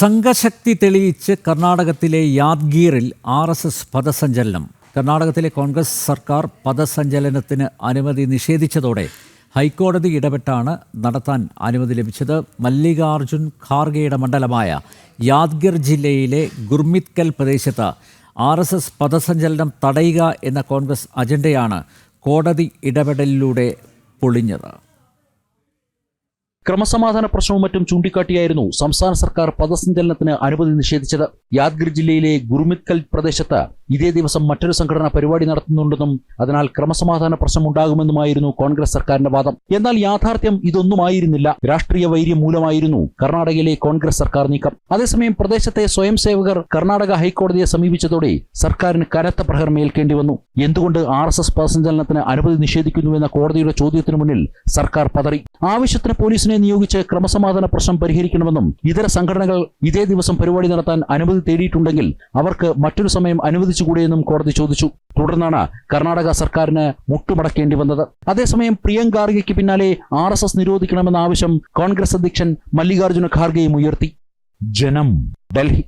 സംഘശക്തി തെളിയിച്ച് കർണാടകത്തിലെ യാദ്ഗീറിൽ ആർ എസ് എസ് പദസഞ്ചലനം. കർണാടകത്തിലെ കോൺഗ്രസ് സർക്കാർ പദസഞ്ചലനത്തിന് അനുമതി നിഷേധിച്ചതോടെ ഹൈക്കോടതി ഇടപെട്ടാണ് നടത്താൻ അനുമതി ലഭിച്ചത്. മല്ലികാർജുൻ ഖാർഗെയുടെ മണ്ഡലമായ യാദ്ഗിർ ജില്ലയിലെ ഗുർമിത്കൽ പ്രദേശത്ത് ആർ എസ് എസ് പദസഞ്ചലനം തടയുക എന്ന കോൺഗ്രസ് അജണ്ടയാണ് കോടതി ഇടപെടലിലൂടെ പൊളിഞ്ഞത്. ക്രമസമാധാന പ്രശ്നവും മറ്റും ചൂണ്ടിക്കാട്ടിയായിരുന്നു സംസ്ഥാന സർക്കാർ പദസഞ്ചലനത്തിന് അനുമതി നിഷേധിച്ചത്. യാദ്ഗിർ ജില്ലയിലെ ഗുർമിത്കൽ പ്രദേശത്ത് ഇതേ ദിവസം മറ്റൊരു സംഘടന പരിപാടി നടത്തുന്നുണ്ടെന്നും അതിനാൽ ക്രമസമാധാന പ്രശ്നം ഉണ്ടാകുമെന്നുമായിരുന്നു കോൺഗ്രസ് സർക്കാരിന്റെ വാദം. എന്നാൽ യാഥാർത്ഥ്യം ഇതൊന്നുമായിരുന്നില്ല. രാഷ്ട്രീയ വൈര്യം മൂലമായിരുന്നു കർണാടകയിലെ കോൺഗ്രസ് സർക്കാർ നീക്കം. അതേസമയം പ്രദേശത്തെ സ്വയം സേവകർ കർണാടക ഹൈക്കോടതിയെ സമീപിച്ചതോടെ സർക്കാരിന് കനത്ത പ്രഹരം ഏൽക്കേണ്ടി വന്നു. എന്തുകൊണ്ട് ആർ എസ് എസ് പദസഞ്ചലനത്തിന് അനുമതി നിഷേധിക്കുന്നുവെന്ന കോടതിയുടെ ചോദ്യത്തിന് മുന്നിൽ സർക്കാർ പതറി. ആവശ്യത്തിന് പോലീസിനെ നിയോഗിച്ച് ക്രമസമാധാന പ്രശ്നം പരിഹരിക്കണമെന്നും ഇതര സംഘടനകൾ ഇതേ ദിവസം പരിപാടി നടത്താൻ അനുമതി തേടിയിട്ടുണ്ടെങ്കിൽ അവർക്ക് മറ്റൊരു സമയം അനുവദിച്ചുകൂടെയെന്നും കോടതി ചോദിച്ചു. തുടർന്നാണ് കർണാടക സർക്കാരിന് മുട്ടുമടക്കേണ്ടി വന്നത്. അതേസമയം പ്രിയങ്ക ഖാർഗെക്ക് പിന്നാലെ ആർ എസ് എസ് നിരോധിക്കണമെന്ന ആവശ്യം കോൺഗ്രസ് അധ്യക്ഷൻ മല്ലികാർജുന ഖാർഗെയും ഉയർത്തി. ജനം ഡൽഹി.